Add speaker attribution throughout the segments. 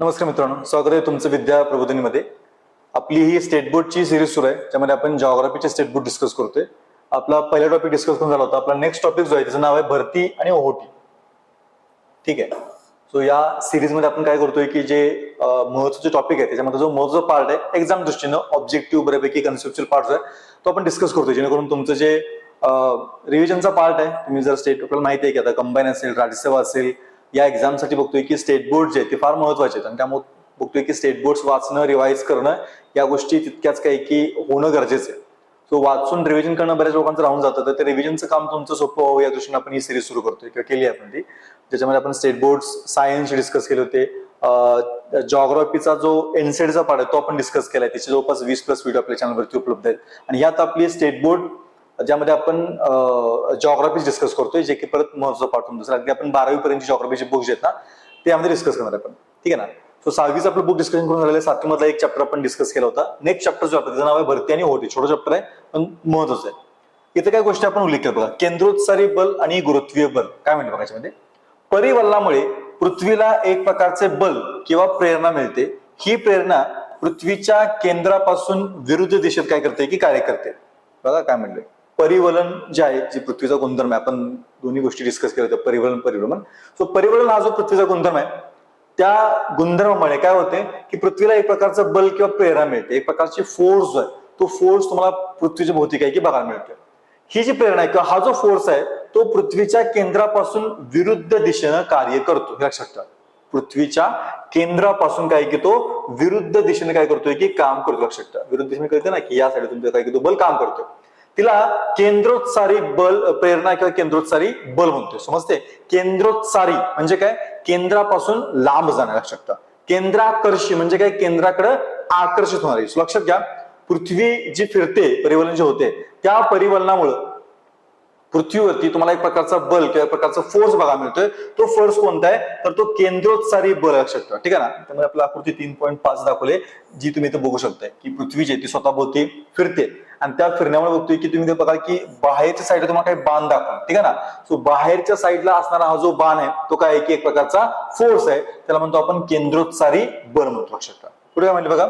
Speaker 1: नमस्कार मित्रांनो स्वागत आहे तुमचं विद्या प्रबोधिनीमध्ये. आपली ही स्टेट बोर्डची सिरीज सुरू आहे ज्यामध्ये आपण जॉग्राफीचे स्टेट बोर्ड डिस्कस करतोय. आपला पहिला टॉपिक डिस्कस करून झाला होता आपला नेक्स्ट टॉपिक जो आहे त्याचं नाव आहे भरती आणि ओहोटी. ठीक आहे? सो या सिरीजमध्ये आपण काय करतोय की जे महत्त्वाचे टॉपिक आहे त्याच्यामध्ये जो महत्त्वाचा पार्ट आहे एक्झाम दृष्टीनं ऑब्जेक्टिव्ह बऱ्यापैकी कन्सेप्च्युअल पार्ट जो आहे तो आपण डिस्कस करतोय जेणेकरून तुमचं जे रिव्हिजनचा पार्ट आहे तुम्ही जर स्टेट आपल्याला माहिती आहे की आता कंबाईन असेल राज्यसेवा असेल या एक्झामसाठी बघतोय की स्टेट बोर्ड जे आहेत ते फार महत्त्वाचे आहेत. आणि त्यामुळे बघतोय की स्टेट बोर्ड वाचणं रिवाईज करणं या गोष्टी तितक्याच काही की होणं गरजेचं आहे. सो वाचून रिव्हिजन करणं बऱ्याच लोकांचं राहून जातं. तर ते रिव्हिजनचं काम तुमचं सोपं व्हावं या दृष्टीने आपण ही सिरीज सुरू करतोय किंवा केली आहे आपण ती. ज्याच्यामध्ये आपण स्टेट बोर्ड सायन्स डिस्कस केले होते. जॉग्राफीचा जो एनसेडचा पार्ट आहे तो आपण डिस्कस केलाय. त्याचे जवळपास वीस प्लस व्हिडिओ आपल्या चॅनलवरती उपलब्ध आहेत. आणि ह्यात आपली स्टेट बोर्ड ज्यामध्ये आपण जॉग्राफी डिस्कस करतोय जे की परत महत्त्वाचा पाठवून दुसरा अगदी आपण बारावी पर्यंत जॉग्राफीचे बुक्स आहेत ना ते यामध्ये डिस्कस करणार आपण ठीक आहे ना? सो सहावीच आपलं बुक डिस्कशन करून झालेलं सातवी मधला एक चॅप्टर आपण डिस्कस केला होता. नेक्स्ट चॅप्टर जो आहे त्याचं नाव आहे भरती आणि होती. छोटं चॅप्टर आहे पण महत्वाचं आहे. इथे काय गोष्टी आपण उल्लेख केला बघा. केंद्रोत्सारी बल आणि गुरुत्वीय बल. काय म्हणतो बघा याच्यामध्ये? परिवल्लामुळे पृथ्वीला एक प्रकारचे बल किंवा प्रेरणा मिळते. ही प्रेरणा पृथ्वीच्या केंद्रापासून विरुद्ध दिशेत काय करते की कार्य करते? बघा काय म्हणले परिवलन जे आहे जे पृथ्वीचा गुणधर्म आहे आपण दोन्ही गोष्टी डिस्कस केल्या होत्या परिवलन परिभ्रमण. सो परिवलन हा जो पृथ्वीचा गुणधर्म आहे त्या गुणधर्मामुळे काय होते की पृथ्वीला एक प्रकारचं बल किंवा प्रेरणा मिळते. एक प्रकारची फोर्स जो आहे. तो फोर्स तुम्हाला पृथ्वीच्या भौतिक आहे की बघायला मिळते ही जी प्रेरणा आहे किंवा हा जो फोर्स आहे तो पृथ्वीच्या केंद्रापासून विरुद्ध दिशेनं कार्य करतो. हे लक्षात ठेवा. पृथ्वीच्या केंद्रापासून काय की तो विरुद्ध दिशेने काय करतोय की काम करतो लक्षात ठेवा. विरुद्ध दिशेने कळते ना की या साईड तुमचं काय की तो बल काम करतोय. तिला केंद्रोत्सारी बल प्रेरणा किंवा केंद्रोत्सारी बल म्हणतोय. समजते केंद्रोत्सारी म्हणजे काय? केंद्रापासून लांब जाणार लक्षात ठेवा. केंद्राकर्षी म्हणजे काय? केंद्राकडे आकर्षित होणारी. लक्षात घ्या. पृथ्वी जी फिरते परिवलन जे होते त्या परिवलनामुळं पृथ्वीवरती तुम्हाला एक प्रकारचा बल किंवा एक प्रकारचा फोर्स बघा मिळतोय. तो फोर्स कोणता आहे? तर तो केंद्रोत्सारी बल लक्षात ठेवा ठीक आहे ना? त्यामुळे आपला आकृती तीन पॉईंट पाच दाखवले जी तुम्ही इथं बघू शकताय. की पृथ्वी जी आहे ती स्वतःभोवती फिरते. आणि त्या फिरण्यामुळे बघतोय की तुम्ही ते बघा की बाहेरच्या साईडला तुम्हाला काही बाण दाखवा ठीक आहे ना? सो बाहेरच्या साईडला असणारा हा जो बाण आहे तो काय की एक प्रकारचा फोर्स आहे. त्याला म्हणतो आपण केंद्रोत्सारी बल म्हणतो लक्षात ठेवा. पुढे काय म्हणले बघा?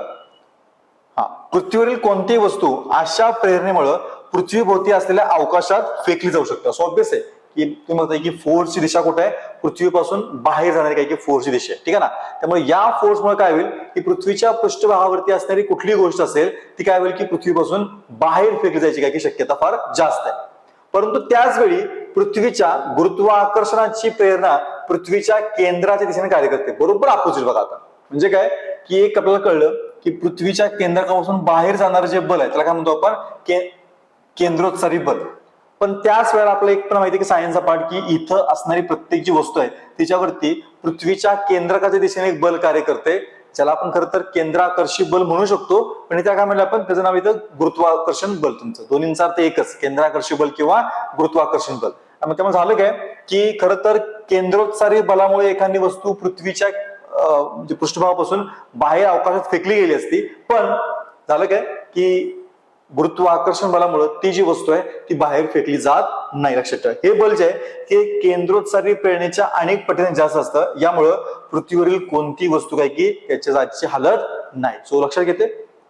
Speaker 1: हा. पृथ्वीवरील कोणतीही वस्तू अशा प्रेरणेमुळे पृथ्वीभोवती असलेल्या अवकाशात फेकली जाऊ शकते. असं ऑब्विस आहे की तुम्ही म्हणताय की फोर्सची दिशा कुठे आहे? पृथ्वीपासून बाहेर जाणारी काय की फोर्सची दिशा आहे. ठीक आहे ना? त्यामुळे या फोर्समुळे काय होईल? की पृथ्वीच्या पृष्ठभागावरती असणारी कुठली गोष्ट असेल ती काय होईल की पृथ्वीपासून बाहेर फेकली जायची काय की शक्यता फार जास्त आहे. परंतु त्याच वेळी पृथ्वीच्या गुरुत्वाकर्षणाची प्रेरणा पृथ्वीच्या केंद्राच्या दिशेने कार्य करते. बरोबर अपोजिट बघा आता. म्हणजे काय? की एक आपल्याला कळलं की पृथ्वीच्या केंद्रापासून बाहेर जाणारं जे बल आहे त्याला काय म्हणतो आपण? के- केंद्रोत्सारी बल. पण त्याच वेळेला आपल्याला एक पण माहिती की सायन्सचा पाठ की इथं असणारी प्रत्येक जी वस्तू आहे तिच्यावरती पृथ्वीच्या केंद्रकाच्या दिशेने एक बल कार्य करते ज्याला आपण खरं तर केंद्राकर्षी बल म्हणू शकतो. पण त्या काय म्हणलं आपण? त्याचं नाव इथं गुरुत्वाकर्षण बल तुमचं. दोन्हींचा अर्थ एकच केंद्राकर्षी बल किंवा गुरुत्वाकर्षण बल. आणि मग त्यामुळे झालं काय? की खरं तर केंद्रोत्सारी बलामुळे एखादी वस्तू पृथ्वीच्या पृष्ठभावापासून म्हणजे पृष्ठभागापासून बाहेर अवकाशात फेकली गेली असती. पण झालं काय? की गुरुत्वाकर्षण बलामुळे ती जी वस्तू आहे ती बाहेर फेकली जात नाही. लक्षात ठेवा. हे बल जे आहे ते केंद्रोत्सारी प्रेरणेच्या अनेक पटीने जास्त असतं. यामुळं पृथ्वीवरील कोणती वस्तू काय की त्याच्या जागेची हालत नाही. सो लक्षात घेते.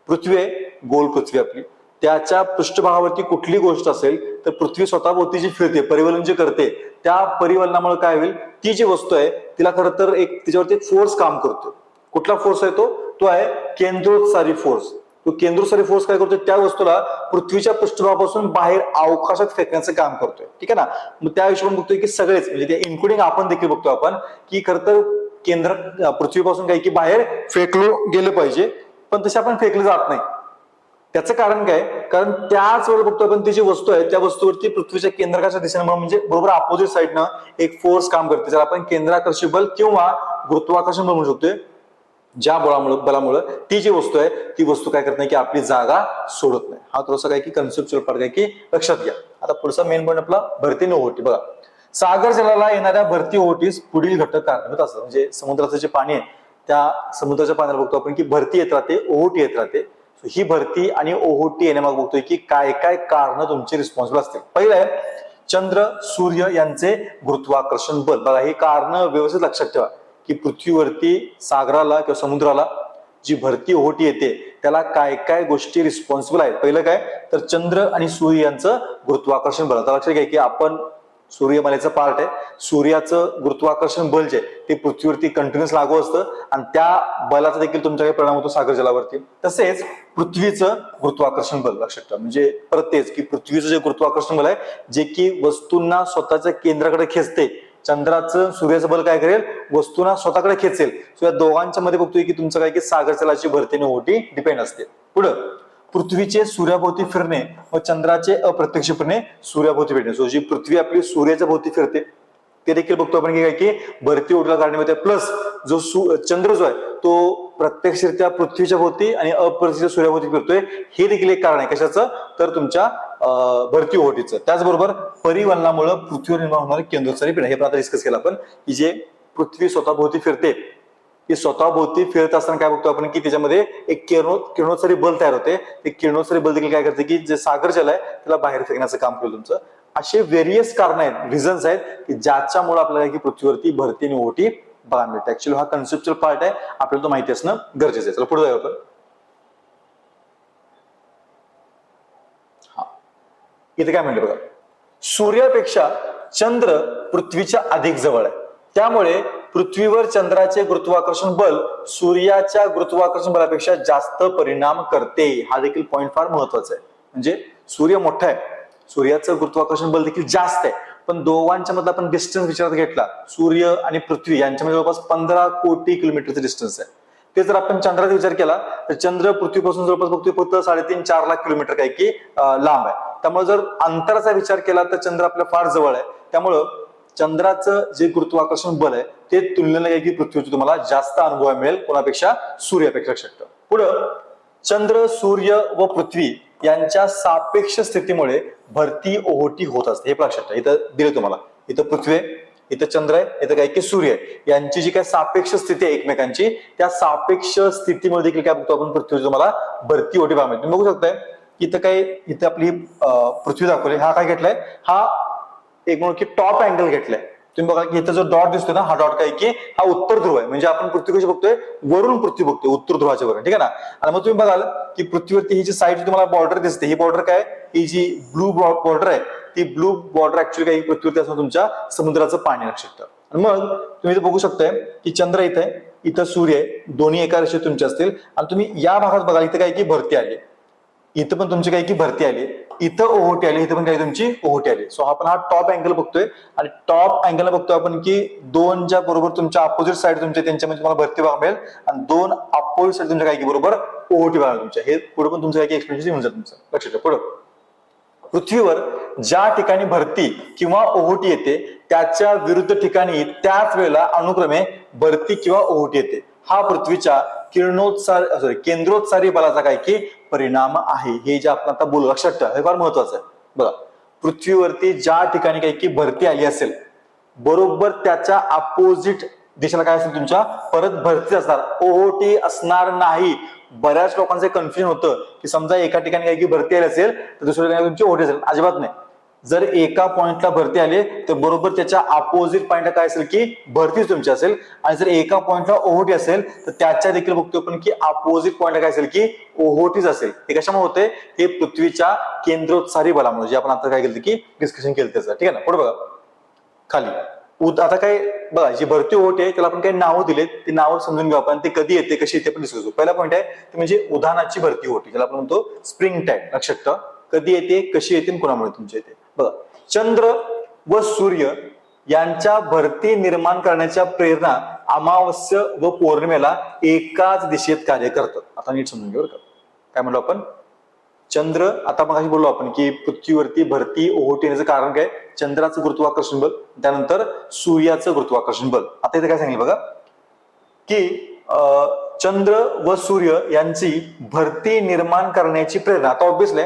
Speaker 1: पृथ्वी आहे गोल पृथ्वी आपली. त्याच्या पृष्ठभागावरती कुठली गोष्ट असेल तर पृथ्वी स्वतःभोवती जी फिरते परिवलन जे करते त्या परिवलनामुळे काय होईल? ती जी वस्तू आहे तिला खरं तर एक तिच्यावरती एक फोर्स काम करतो. कुठला फोर्स आहे तो? तो आहे केंद्रोत्सारी फोर्स तो केंद्रसरी फोर्स काय करतोय? त्या वस्तूला पृथ्वीच्या पृष्ठभागापासून बाहेर अवकाशात फेकण्याचं काम करतोय. ठीक आहे ना? मग त्या हिशोबाने बघतोय की सगळेच म्हणजे ते इन्क्लुडिंग आपण देखील बघतो आपण की खरं तर केंद्र पृथ्वीपासून काही की बाहेर फेकलो गेलं पाहिजे पण तसे आपण फेकले जात नाही. त्याचं कारण काय? कारण त्याच वेळेला बघतो आपण ती जी वस्तू आहे त्या वस्तूवरती पृथ्वीच्या केंद्रकाच्या दिशेने म्हणजे बरोबर अपोजिट साईडनं एक फोर्स काम करते. ज्याला आपण केंद्राकर्षी बल किंवा गुरुत्वाकर्षण म्हणू शकतोय. ज्या बळामुळं बलामुळं ती जी वस्तू आहे ती वस्तू काय करत नाही की आपली जागा सोडत नाही. हा थोडासा काय की कन्सेप्च्युअल पार्ट काय की लक्षात घ्या. आता पुढचा मेन पॉईंट आपला भरती न ओहोटी. बघा सागर जलाला येणाऱ्या भरती ओहोटीस पुढील घटक कारणीभूत असतात. म्हणजे समुद्राचं जे पाणी आहे त्या समुद्राच्या पाण्याला बघतो आपण की भरती येत राहते ओहोटी येत राहते. ही भरती आणि ओहोटी येण्यामागे बघतोय की काय काय कारण तुमची रिस्पॉन्सिबल असतील. पहिलं आहे चंद्र सूर्य यांचे गुरुत्वाकर्षण बल. बघा ही कारण व्यवस्थित लक्षात ठेवा. की पृथ्वीवरती सागराला किंवा समुद्राला जी भरती ओहोटी येते त्याला काय काय गोष्टी रिस्पॉन्सिबल आहेत? पहिलं काय? तर चंद्र आणि सूर्य यांचं गुरुत्वाकर्षण बल. आता लक्षात घ्या की आपण सूर्यमालेचं पार्ट आहे. सूर्याचं गुरुत्वाकर्षण बल जे आहे, ते पृथ्वीवरती कंटिन्युअस लागू असतं आणि त्या बलाचा देखील तुमच्याकडे परिणाम होतो सागर जलावरती. तसेच पृथ्वीचं गुरुत्वाकर्षण बल लक्षात ठेवा. म्हणजे परत तेच की पृथ्वीचं जे गुरुत्वाकर्षण बल आहे जे की वस्तूंना स्वतःच्या केंद्राकडे खेचते चंद्राचं सूर्याचं बल काय करेल? वस्तूंना स्वतःकडे खेचेल. सो या दोघांच्या मध्ये बघतोय की तुमचं काय की सागर जलाची भरतीने ओटी डिपेंड असते. पुढं पृथ्वीचे सूर्याभोवती फिरणे व चंद्राचे अप्रत्यक्षपणे सूर्याभोवती फिरणे. सो जी पृथ्वी आपली सूर्याच्या भोवती फिरते ते देखील बघतो आपण की काय की भरती ओढला कारणीमध्ये प्लस जो सु चंद्र जो आहे तो प्रत्यक्षरित्या पृथ्वीच्या भोवती आणि अप्रत्यक्ष सूर्याभोवती फिरतोय. हे देखील एक कारण आहे. कशाचं? तर तुमच्या भरती ओहोटीचं. त्याचबरोबर परिवहनामुळे पृथ्वीवर निर्माण होणारे केंद्रोत्सारी पिढ्या. हे पण आता डिस्कस केलं आपण की जे पृथ्वी स्वतःभोवती फिरते की स्वतःभोवती फिरत असताना काय बघतो आपण की त्याच्यामध्ये एक किरणो किरणोत्सरी बल तयार होते. ते किरणोत्सरी बल देखील काय करते की जे सागर जल आहे त्याला बाहेर फेकण्याचं काम केलं तुमचं. असे व्हेरियस कारण आहेत रिझन्स आहेत की ज्याच्यामुळे आपल्याला की पृथ्वीवरती भरती आणि ओटी बघायला मिळते. ऍक्च्युली हा कन्सेप्च्युअल पार्ट आहे आपल्याला तो माहिती असणं गरजेचं आहे. चला पुढे जाऊ आपण. इथे काय म्हणलं बघा. सूर्यापेक्षा चंद्र पृथ्वीच्या अधिक जवळ आहे. त्यामुळे पृथ्वीवर चंद्राचे गुरुत्वाकर्षण बल सूर्याच्या गुरुत्वाकर्षण बलापेक्षा जास्त परिणाम करते. हा देखील पॉईंट फार महत्त्वाचा आहे. म्हणजे सूर्य मोठा आहे. सूर्याचं गुरुत्वाकर्षण बल देखील जास्त आहे. पण दोघांच्या मधला आपण डिस्टन्स विचारात घेतला सूर्य आणि पृथ्वी यांच्यामध्ये जवळपास पंधरा कोटी किलोमीटरचं डिस्टन्स आहे. ते जर आपण चंद्राचा विचार केला तर चंद्र पृथ्वीपासून जवळपास बघतोय फक्त साडेतीन चार लाख किलोमीटर काय की लांब आहे. त्यामुळे जर अंतराचा विचार केला तर चंद्र आपल्या फार जवळ आहे. त्यामुळं चंद्राचं जे गुरुत्वाकर्षण बल आहे ते तुलनेने की पृथ्वीचं तुम्हाला जास्त अनुभव मिळेल कोणापेक्षा सूर्यापेक्षा शक्य. पुढं चंद्र सूर्य व पृथ्वी यांच्या सापेक्ष स्थितीमुळे भरती ओहोटी होत असते. हे लक्षात ठेवा. इथं दिले तुम्हाला. इथं पृथ्वी आहे इथं चंद्र आहे इथं काय की सूर्य आहे. यांची जी काय सापेक्ष स्थिती आहे एकमेकांची त्या सापेक्ष स्थितीमध्ये देखील काय बघतो आपण? पृथ्वी तुम्हाला भरती ओटी पाहायला तुम्ही बघू शकताय इथं काय इथं आपली पृथ्वी दाखवली. हा काय घेतलाय? हा एक म्हणून की टॉप अँगल घेतलाय. तुम्ही बघा की इथं जो डॉट दिसतोय ना हा डॉट काय की हा उत्तर ध्रुव आहे. म्हणजे आपण पृथ्वी कशी बघतोय? वरून पृथ्वी बघतोय उत्तर ध्रुवाच्या वरून. ठीक आहे ना? आणि मग तुम्ही बघाल की पृथ्वीवरती ही जी साईड तुम्हाला बॉर्डर दिसते ही बॉर्डर काय? ही जी ब्लू बॉर्डर आहे ती ब्लू बॉर्डर ऍक्च्युली काही पृथ्वीवरती असं तुमच्या समुद्राचं पाणी लक्षात आणि मग तुम्ही इथं बघू शकताय की चंद्र इथे इथं सूर्य आहे दोन्ही एका रेषेत तुमचे असतील. आणि तुम्ही या भागात बघाल इथं काय की भरती आली इथं पण तुमची काही की भरती आली. इथं ओहोटी आली इथं पण काही तुमची ओहोटी आली. सो आपण हा टॉप अँगल बघतोय. आणि टॉप अँगल बघतोय आपण की दोन ज्या बरोबर तुमच्या अपोजिट साईड तुमच्या त्यांच्यामध्ये तुम्हाला भरती बघायला मिळेल. आणि दोन अपोजिट साईड तुमच्या काही की बरोबर ओहोटी बघायला तुमच्या. हे पुढे पण तुमचं काही की एक्सप्लेनेशन येऊन जाईल तुमचं. लक्षात पुढे. पृथ्वीवर ज्या ठिकाणी भरती किंवा ओहोटी येते त्याच्या विरुद्ध ठिकाणी त्याच वेळेला अनुक्रमे भरती किंवा ओहोटी येते. हा पृथ्वीच्या किरणोत्सार सॉरी केंद्रोत्सारी बलाचा काय की परिणाम आहे. हे जे आपण आता बोलू लक्षात ठेवा हे फार महत्वाचं आहे. बघा पृथ्वीवरती ज्या ठिकाणी काही की भरती आली असेल बरोबर त्याच्या अपोजिट दिशेला काय असेल तुमच्या? परत भरती असणार. ओहोटी असणार नाही. बऱ्याच लोकांचं कन्फ्युजन होतं की समजा एका ठिकाणी काही की भरती आली असेल तर दुसऱ्या ठिकाणी तुमची ओहोटी असेल. अजिबात नाही. जर एका पॉइंटला भरती आली तर बरोबर त्याच्या अपोजिट पॉइंटला काय असेल की भरतीच तुमची असेल. आणि जर एका पॉइंटला ओहोटी असेल तर त्याच्या देखील बघतो आपण की अपोजिट पॉइंटला काय असेल की ओहोटीच असेल. हे कशामुळे होते हे पृथ्वीच्या केंद्रोत्सारी बलामुळे जे आपण आता काय केलं की डिस्कशन केलं त्याचं. ठीक आहे ना? पुढे बघा. खाली. उद- आता काय बघा जी भरती ओहोटी आहे त्याला आपण काही नावं दिलेत. ती नावं समजून घेऊ आपण. ते कधी येते कशी येते पण डिस्कस करू. पहिला पॉईंट आहे ते म्हणजे उदाहरणाची भरती ओहोटी. ज्याला आपण म्हणतो स्प्रिंग टाईम लक्षात कधी येते कशी येते कुणामुळे कोणामुळे तुमच्या येते बघा चंद्र व सूर्य यांच्या भरती निर्माण करण्याच्या प्रेरणा अमावस्या व पौर्णिमेला एकाच दिशेत कार्य करतात. आता नीट समजून घेऊ बरं का. काय म्हणलो आपण? चंद्र आता मग बोललो आपण की पृथ्वीवरती भरती ओहोटी येण्याचं कारण काय? चंद्राचं गुरुत्वाकर्षण बल त्यानंतर सूर्याचं गुरुत्वाकर्षण बल. आता इथे काय सांगितलं बघा? की अं, चंद्र व सूर्य यांची भरती निर्माण करण्याची प्रेरणा आता ऑब्विसली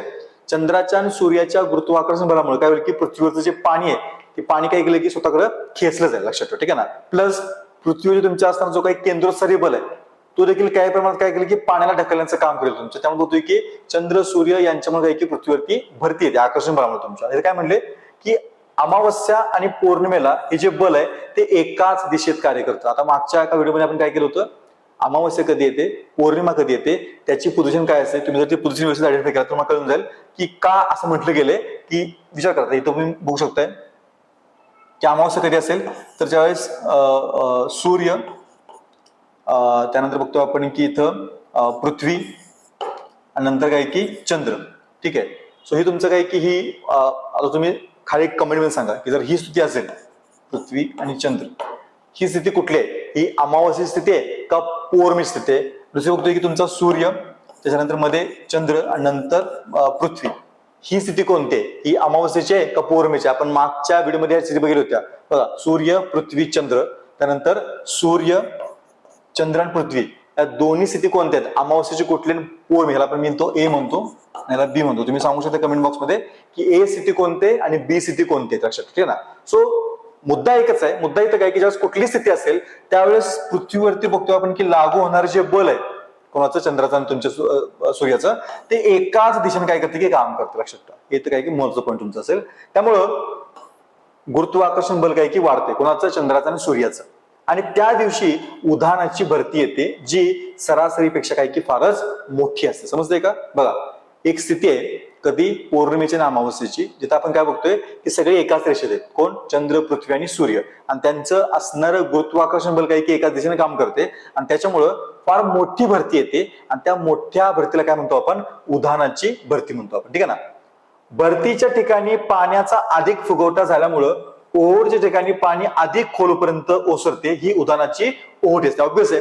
Speaker 1: चंद्राच्या आणि सूर्याच्या गुरुत्वाकर्षण बलामुळे काय होईल की पृथ्वीवरचं जे पाणी आहे ते पाणी काय केलं की स्वतःकडे खेचलं जाईल लक्षात ठेवा ठीक आहे ना? प्लस पृथ्वीवर तुमच्या असताना जो काही केंद्रस्तरीय बल आहे तो देखील काही प्रमाणात काय केलं की पाण्याला ढकलण्याचं काम करेल तुमचं. त्यामुळे होतोय की चंद्र सूर्य यांच्यामुळे काय की पृथ्वीवरती भरती येते आकर्षण बलामुळे तुमच्या काय म्हणले की अमावस्या आणि पौर्णिमेला हे जे बल आहे ते एकाच दिशेत कार्य करतं. आता मागच्या एका व्हिडिओमध्ये आपण काय केलं होतं? अमावस्या कधी येते? पौर्णिमा कधी येते? त्याची पोझिशन काय असते? तुम्ही जर ती पोझिशन व्यवस्थित आयडेंटिफाय करा तर तुम्हाला कळून जाईल की का असं म्हटलं गेलंय की विचार करता इथं तुम्ही बघू शकताय. की अमावस्या कधी असेल? तर ज्यावेळेस सूर्य त्यानंतर बघतो आपण की इथं पृथ्वी आणि नंतर काय की चंद्र. ठीक आहे? सो ही तुमचं काय की ही आता तुम्ही खाली एक कमेंटमध्ये सांगा की जर ही स्थिती असेल पृथ्वी आणि चंद्र ही स्थिती कुठली आहे? ही अमावस्याची स्थिती आहे का पौर्णिमेची स्थिती आहे. दुसरी बघतोय की तुमचा सूर्य त्याच्यानंतरमध्ये चंद्र आणि नंतर पृथ्वी. ही स्थिती कोणती आहे? ही अमावस्येची आहे का पौर्णिमेची आहे? आपण मागच्या व्हिडिओमध्ये या स्थिती बघितली होत्या. बघा सूर्य पृथ्वी चंद्र त्यानंतर सूर्य चंद्र आणि पृथ्वी. या दोन्ही स्थिती कोणत्या आहेत? अमावस्येची कुठली आणि पौर्णिमे? ह्याला आपण म्हणतो ए म्हणतो याला बी म्हणतो. तुम्ही सांगू शकता कमेंट बॉक्समध्ये की ए स्थिती कोणते आणि बी स्थिती कोणते आहेत लक्षात ठीक आहे ना. सो मुद्दा एकच आहे. मुद्दा इथं काय की ज्यावेळेस कुठली स्थिती असेल त्यावेळेस पृथ्वीवरती बघतो आपण की लागू होणारे जे बल आहे कोणाचं? चंद्राचं आणि तुमच्या सूर्याचं ते एकाच दिशेने काय करते की काम करते लक्षात ठेवा. हे तर काय की महत्वाचं पॉईंट तुमचं असेल. त्यामुळं गुरुत्वाकर्षण बल काय की वाढते कोणाचं? चंद्राचं आणि सूर्याचं. आणि त्या दिवशी उधाणाची भरती येते जी सरासरीपेक्षा काय की फारच मोठी असते. समजते का? बघा एक स्थिती आहे. कधी पौर्णिमेच्या नामावस्येची जिथं आपण काय बघतोय की सगळे एकाच रेषेत आहेत. कोण? चंद्र पृथ्वी आणि सूर्य. आणि त्यांचं असणारं गुरुत्वाकर्षण बल काय की एकाच दिशेने काम करते. आणि त्याच्यामुळं फार मोठी भरती येते. आणि त्या मोठ्या भरतीला काय म्हणतो आपण? उदाहरणाची भरती म्हणतो आपण. ठीक आहे ना? भरतीच्या ठिकाणी पाण्याचा अधिक फुगवटा झाल्यामुळं ओहोरच्या ठिकाणी पाणी अधिक खोलपर्यंत ओसरते. ही उदाहरणाची ओहोट असते ऑब्विस आहे.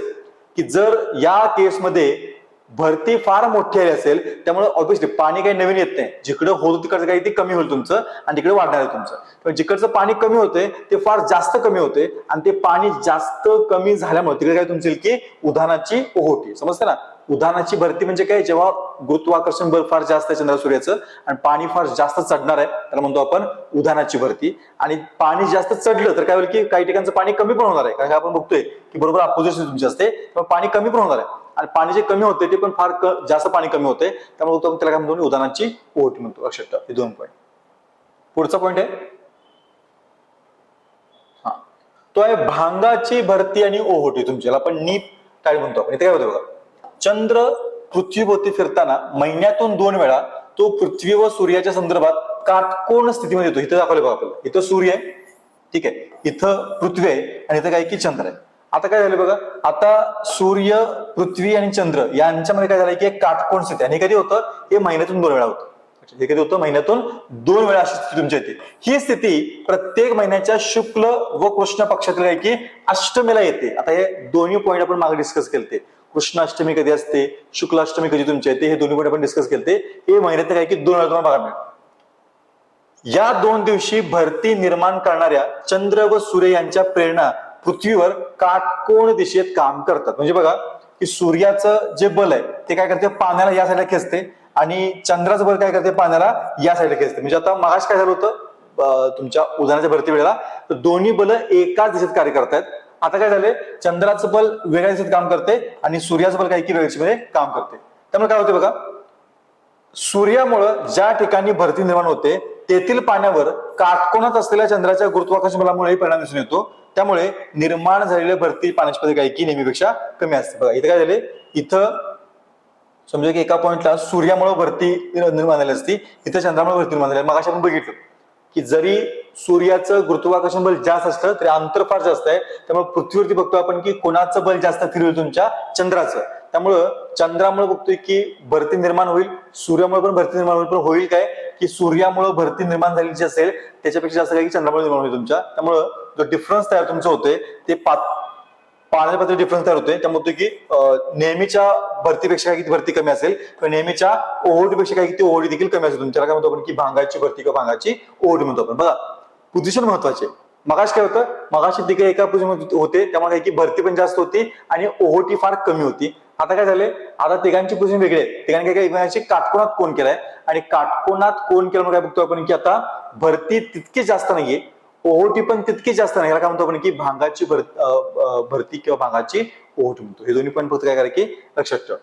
Speaker 1: की जर या केसमध्ये भरती फार मोठी आली असेल त्यामुळे ऑब्विसली पाणी काही नवीन येत नाही. जिकडे होतं तिकडचं काही ते कमी होईल तुमचं आणि तिकडे वाढणार आहे तुमचं. पण जिकडचं पाणी कमी होते ते फार जास्त कमी होते आणि ते पाणी जास्त कमी झाल्यामुळे तिकडे काय तुमची की उधाणाची ओहोटी समजते ना? उधाणाची भरती म्हणजे काय? जेव्हा गुरुत्वाकर्षण बल फार जास्त आहे चंद्र सूर्याचं आणि पाणी फार जास्त चढणार आहे त्याला म्हणतो आपण उधाणाची भरती. आणि पाणी जास्त चढलं तर काय होईल की काही ठिकाणचं पाणी कमी पण होणार आहे. कारण आपण बघतोय की बरोबर अपोजिशन तुमची असते पाणी कमी पण होणार आहे. आणि पाणी जे कमी होते ते पण फार जास्त पाणी कमी होते. त्यामुळे आपण त्याला काय म्हणतो उदाहरणाची ओहोटी म्हणतो. लक्षात हे दोन पॉईंट पुढचा पॉईंट आहे. हा. तो आहे भांगाची भरती आणि ओहोटी तुमची याला आपण नीप काय म्हणतो आपण. इथे काय होतं बघा? चंद्र पृथ्वीभोवती फिरताना महिन्यातून दोन वेळा तो पृथ्वी व सूर्याच्या संदर्भात काटकोण स्थितीमध्ये येतो. इथं दाखवलं बघा आपल्याला. इथं सूर्य आहे. ठीक आहे. इथं पृथ्वी आहे. आणि इथं काय की चंद्र आहे. आता काय झालं बघा? आता सूर्य पृथ्वी आणि चंद्र यांच्यामध्ये काय झालं की एक काटकोण स्थिती आणि कधी होतं? हे महिन्यातून दोन वेळा होतं. हे कधी होतं? महिन्यातून दोन वेळा अशी स्थिती तुमच्या येते. ही स्थिती प्रत्येक महिन्याच्या शुक्ल व कृष्ण पक्षातील काय की अष्टमीला येते. आता हे दोन्ही पॉईंट आपण मागे डिस्कस केलते. कृष्ण अष्टमी कधी असते? शुक्ल अष्टमी कधी तुमच्या येते? हे दोन्ही पॉईंट आपण डिस्कस केलते. हे महिन्यात काय की दोन वेळा तुम्हाला बघायला मिळेल. या दोन दिवशी भरती निर्माण करणाऱ्या चंद्र व सूर्य यांच्या प्रेरणा पृथ्वीवर काटकोण दिशेत काम करतात. म्हणजे बघा की सूर्याचं जे बल आहे ते काय करते? पाण्याला या साईडला खेचते आणि चंद्राचं बल काय करते? पाण्याला या साईडला खेचते. म्हणजे आता महाराष्ट्र काय झालं होतं? तुमच्या उदाहरणाच्या भरती वेळेला तर दोन्ही बल एकाच दिशेत कार्य करतायत. आता काय झालंय? चंद्राचं बल वेगळ्या दिशेत काम करते आणि सूर्याचं बल काय की वेगळ्या दिशेमध्ये काम करते. त्यामुळे काय होते बघा? सूर्यामुळं ज्या ठिकाणी भरती निर्माण होते तेथील पाण्यावर काटकोणात असलेल्या चंद्राच्या गुरुत्वाकर्षण बलामुळे परिणाम दिसून येतो. त्यामुळे निर्माण झालेल्या भरती पाण्याची पातळी काय की नेहमीपेक्षा कमी असते. बघा इथं काय झाले? इथं समजा की एका पॉईंटला सूर्यामुळे भरती निर्माण झाली असती इथं चंद्रामुळे भरती निर्माण झाली मग आपण बघितलं की जरी सूर्याचं गुरुत्वाकर्षण बल जास्त असतं तरी अंतर फार जास्त आहे. त्यामुळे पृथ्वीवरती बघतो आपण की कोणाचं बल जास्त फिरवेल तुमच्या चंद्राचं. त्यामुळं चंद्रामुळे बघतोय की भरती निर्माण होईल सूर्यामुळे पण भरती निर्माण होईल. पण होईल काय? की सूर्यामुळे भरती निर्माण झाली जी असेल त्याच्यापेक्षा जास्त काय की चंद्रामुळे निर्माण होईल तुमच्या. त्यामुळं जो डिफरन्स तयार तुमचं होते ते पाण्याच्या पातळी डिफरन्स तयार होते त्यामुळे की नेहमीच्या भरतीपेक्षा काही भरती कमी असेल? किंवा नेहमीच्या ओहोडीपेक्षा काही किती ओहोडी देखील कमी असेल? तुमच्याला काय म्हणतो आपण की भांगाची भरती किंवा भांगाची ओहोडी म्हणतो आपण. बघा पोझिशन महत्त्वाचे. मगाश काय होतं? मगाशी तिकडे एका पोझिशन होते त्यामुळे काय की भरती पण जास्त होती आणि ओहोटी फार कमी होती. आता काय झाले आता तिघांची पोझिशन वेगळी आहे तिघांनी काय काय काटकोणात कोण केलाय? आणि काटकोणात कोण केलं काय बघतो आपण की आता भरती तितकी जास्त नाहीये. ओहोटी पण तितकी जास्त नाही. याला काय म्हणतो आपण की भांगाची भर- भरती किंवा भांगाची ओहोटी म्हणतो. हे दोन्ही पण फक्त काय करा की लक्षात ठेवा.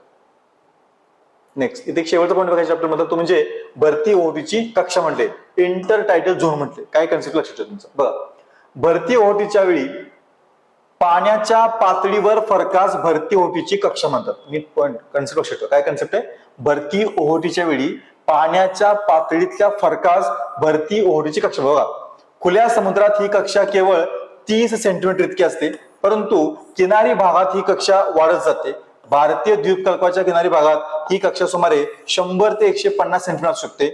Speaker 1: नेक्स्ट इथे शेवटचा पॉईंट बघायचा चॅप्टर म्हणतात तो म्हणजे भरती ओहोटीची कक्षा म्हटले. इंटर टायटल झोन म्हटले. काय कन्सेप्ट लक्षात ठेवा तुमचं. बघा. भरती ओहोटीच्या वेळी पाण्याच्या पातळीवर फरकास भरती ओहोटीची कक्षा म्हणतात. मी पॉईंट कन्सेप्ट लक्षात ठेवा. काय कन्सेप्ट आहे? भरती ओहोटीच्या वेळी पाण्याच्या पातळीतल्या फरकास भरती ओहोटीची कक्षा. बघा. खुल्या समुद्रात ही कक्षा केवळ तीस सेंटीमीटर इतकी असते परंतु किनारी भागात ही कक्षा वाढत जाते. भारतीय द्वीपकल्पाच्या किनारी भागात ही कक्षा सुमारे शंभर ते एकशे पन्नास सेंटीमीटर असू शकते.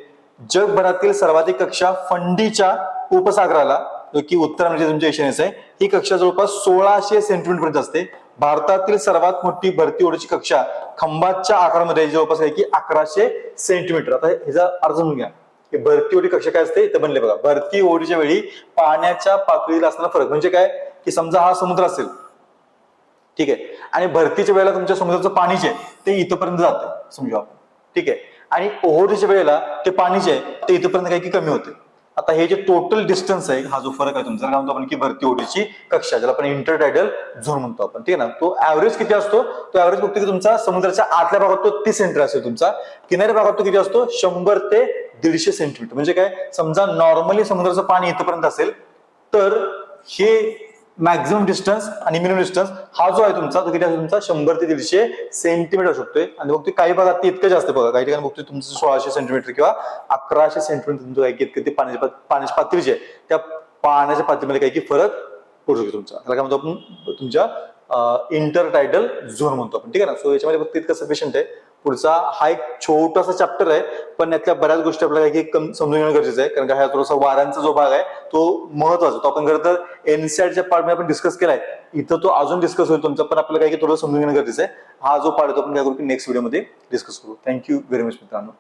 Speaker 1: जगभरातील सर्वाधिक कक्षा फंडीच्या उपसागराला जो की उत्तर म्हणजे तुमच्या ईशान्येस आहे ही कक्षा जवळपास सोळाशे सेंटीमीटर पर्यंत असते. भारतातील सर्वात मोठी भरती ओढीची कक्षा खंबातच्या आकारामध्ये जवळपास आहे की अकराशे सेंटीमीटर आता ह्याचा अर्ज घ्या. की भरती ओढी कक्षा काय असते? इथे बनले बघा. भरती ओढीच्या वेळी पाण्याच्या पातळीला असणारा फरक. म्हणजे काय? की समजा हा समुद्र असेल. ठीक आहे? आणि भरतीच्या वेळेला तुमच्या समुद्राचं पाणी जे आहे ते इथपर्यंत जाते समजू आपण. ठीक आहे? आणि ओहोरीच्या वेळेला ते पाणी जे आहे ते इथपर्यंत काही की कमी होते आता हे जे टोटल डिस्टन्स आहे हा जो फरक आहे तुमचा काय म्हणतो आपण की भरती ओढीची कक्षा ज्याला आपण इंटरटायडल झोन म्हणतो आपण. ठीक आहे ना? तो ऍव्हरेज किती असतो? तो ऍव्हरेज बघतो की तुमचा समुद्राच्या आतल्या भागात तो तीस सेंटर असेल तुमचा. किनारी भागात तो किती असतो? शंभर ते दीडशे सेंटीमीटर. म्हणजे काय? समजा नॉर्मली समुद्राचं पाणी इथपर्यंत असेल तर हे मॅक्झिमम डिस्टन्स आणि मिनिमम डिस्टन्स हा जो आहे तुमचा तो किती तुमचा? शंभर ते दीडशे सेंटीमीटर असू शकतोय. आणि बघतोय काही भागात ते इतकं जास्त बघा. काही ठिकाणी बघतोय तुमचं सोळाशे सेंटीमीटर किंवा अकराशे सेंटीमीटर तुमचं काही की इतकं ते पाण्याची पात- पाण्याची आहे. त्या पाण्याच्या पातळीमध्ये काही की फरक पडू शकतो तुमचा. त्याला काय म्हणतो आपण? तुमच्या इंटर टायटल झोन म्हणतो आपण. ठीक आहे ना? सो याच्यामध्ये फक्त इतकं सफिशियंट आहे. पुढचा हा एक छोटासा चॅप्टर आहे पण यातल्या बऱ्याच गोष्टी आपल्याला काही समजून घेणं गरजेचं आहे. कारण का हा थोडासा वारांचा जो भाग आहे तो महत्त्वाचा तो आपण खरं तर एनसीआरच्या पार्टमध्ये आपण डिस्कस केलाय. इथं तो अजून डिस्कस होईल तुमचा पण आपल्याला काही थोडं समजून घेणं गरजेचं आहे. हा जो पार्ट आहे तो आपण काय करू की नेक्स्ट व्हिडिओमध्ये डिस्कस करू. थँक्यू व्हेरी मच मित्रांनो.